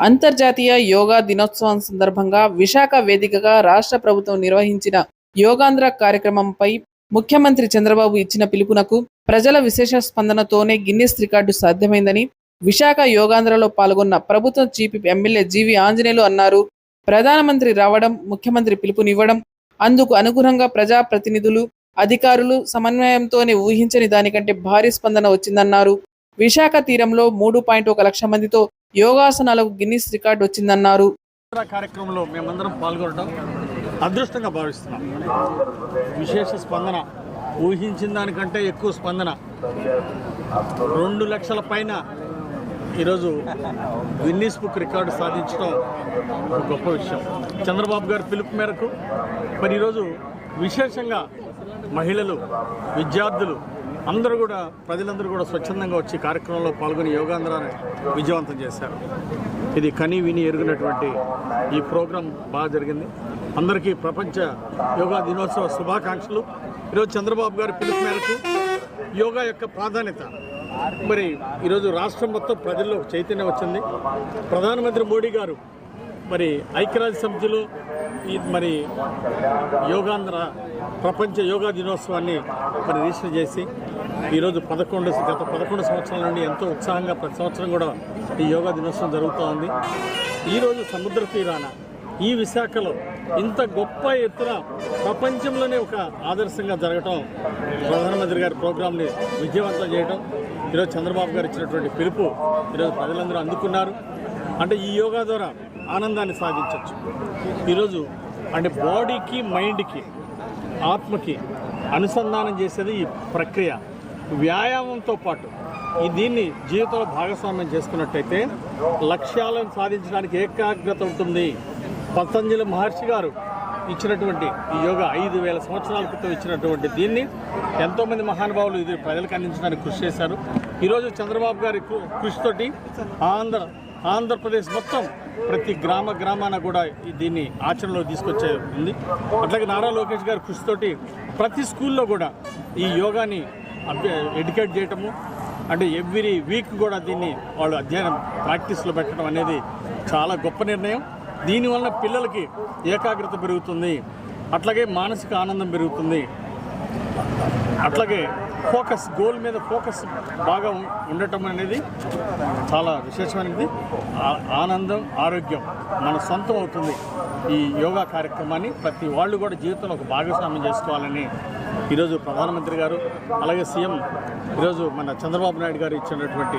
అంతర్జాతీయ యోగా దినోత్సవం సందర్భంగా విశాఖ వేదికగా రాష్ట్ర ప్రభుత్వం నిర్వహించిన యోగాంధ్ర కార్యక్రమంపై ముఖ్యమంత్రి చంద్రబాబు ఇచ్చిన పిలుపునకు ప్రజల విశేష స్పందనతోనే గిన్నిస్ రికార్డు సాధ్యమైందని విశాఖ యోగాంధ్రలో పాల్గొన్న ప్రభుత్వం చీఫ్ ఎమ్మెల్యే జీవి ఆంజనేయులు అన్నారు. ప్రధానమంత్రి రావడం ముఖ్యమంత్రి పిలుపునివ్వడం అందుకు అనుగుణంగా ప్రజాప్రతినిధులు అధికారులు సమన్వయంతోనే ఊహించని దానికంటే భారీ స్పందన వచ్చిందన్నారు. విశాఖ తీరంలో మూడు పాయింట్ ఒక లక్ష మందితో యోగాసనాలకు గిన్నిస్ రికార్డు వచ్చిందన్నారు. కార్యక్రమంలో మేమందరం పాల్గొనడం అదృష్టంగా భావిస్తున్నాం. విశేష స్పందన ఊహించిన దానికంటే ఎక్కువ స్పందన. రెండు లక్షల పైన ఈరోజు గిన్నీస్ బుక్ రికార్డు సాధించడం గొప్ప విషయం. చంద్రబాబు గారి పిలుపు మేరకు మరి ఈరోజు విశేషంగా మహిళలు విద్యార్థులు అందరూ కూడా ప్రజలందరూ కూడా స్వచ్ఛందంగా వచ్చి కార్యక్రమంలో పాల్గొని యోగాంధ్రాన్ని విజయవంతం చేశారు. ఇది కని విని ఎరుగునటువంటి ఈ ప్రోగ్రాం బాగా జరిగింది. అందరికీ ప్రపంచ యోగా దినోత్సవ శుభాకాంక్షలు. ఈరోజు చంద్రబాబు గారి పిలుపు మేరకు యోగా యొక్క ప్రాధాన్యత. మరి ఈరోజు రాష్ట్రం మొత్తం ప్రజల్లో చైతన్యం వచ్చింది. ప్రధానమంత్రి మోడీ గారు మరి ఐక్యరాజ్య సమితిలో ఈ మరి యోగాంధ్ర ప్రపంచ యోగా దినోత్సవాన్ని మరి రిజిస్టర్ చేసి ఈరోజు పదకొండు గత పదకొండు సంవత్సరాల నుండి ఎంతో ఉత్సాహంగా ప్రతి సంవత్సరం కూడా ఈ యోగా దినోత్సవం జరుగుతూ ఉంది. ఈరోజు సముద్ర తీరాన ఈ విశాఖలో ఇంత గొప్ప ఎత్తున ప్రపంచంలోనే ఒక ఆదర్శంగా జరగటం ప్రధానమంత్రి గారి ప్రోగ్రాంని విజయవంతం చేయడం ఈరోజు చంద్రబాబు గారు ఇచ్చినటువంటి పిలుపు ఈరోజు ప్రజలందరూ అందుకున్నారు. అంటే ఈ యోగా ద్వారా ఆనందాన్ని సాధించవచ్చు ఈరోజు అంటే బాడీకి మైండ్కి ఆత్మకి అనుసంధానం చేసేది ఈ ప్రక్రియ. వ్యాయామంతో పాటు ఈ దీన్ని జీవితంలో భాగస్వామ్యం చేసుకున్నట్టయితే లక్ష్యాలను సాధించడానికి ఏకాగ్రత ఉంటుంది. పతంజలి మహర్షి గారు ఇచ్చినటువంటి ఈ యోగా ఐదు వేల సంవత్సరాల క్రితం ఇచ్చినటువంటి దీన్ని ఎంతోమంది మహానుభావులు ఇది ప్రజలకు అందించడానికి కృషి చేశారు. ఈరోజు చంద్రబాబు గారి కృషితోటి ఆంధ్ర ఆంధ్రప్రదేశ్ మొత్తం ప్రతి గ్రామ గ్రామాన కూడా దీన్ని ఆచరణలో తీసుకొచ్చే ఉంది. అట్లాగే నారా లోకేష్ గారి కృషితోటి ప్రతి స్కూల్లో కూడా ఈ యోగాని అభ్య ఎడ్యుకేట్ చేయటము అంటే ఎవ్రీ వీక్ కూడా దీన్ని వాళ్ళు అధ్యయనం ప్రాక్టీస్లో పెట్టడం అనేది చాలా గొప్ప నిర్ణయం. దీనివల్ల పిల్లలకి ఏకాగ్రత పెరుగుతుంది. అట్లాగే మానసిక ఆనందం పెరుగుతుంది. అట్లాగే ఫోకస్ గోల్ మీద ఫోకస్ బాగా ఉండటం అనేది చాలా విశేషమైనది. ఆ- ఆనందం ఆరోగ్యం మన సొంతం అవుతుంది. ఈ యోగా కార్యక్రమాన్ని ప్రతి వాళ్ళు కూడా జీవితంలో ఒక భాగస్వామ్యం చేసుకోవాలని ఈరోజు ప్రధానమంత్రి గారు అలాగే సీఎం ఈరోజు మన చంద్రబాబు నాయుడు గారు ఇచ్చినటువంటి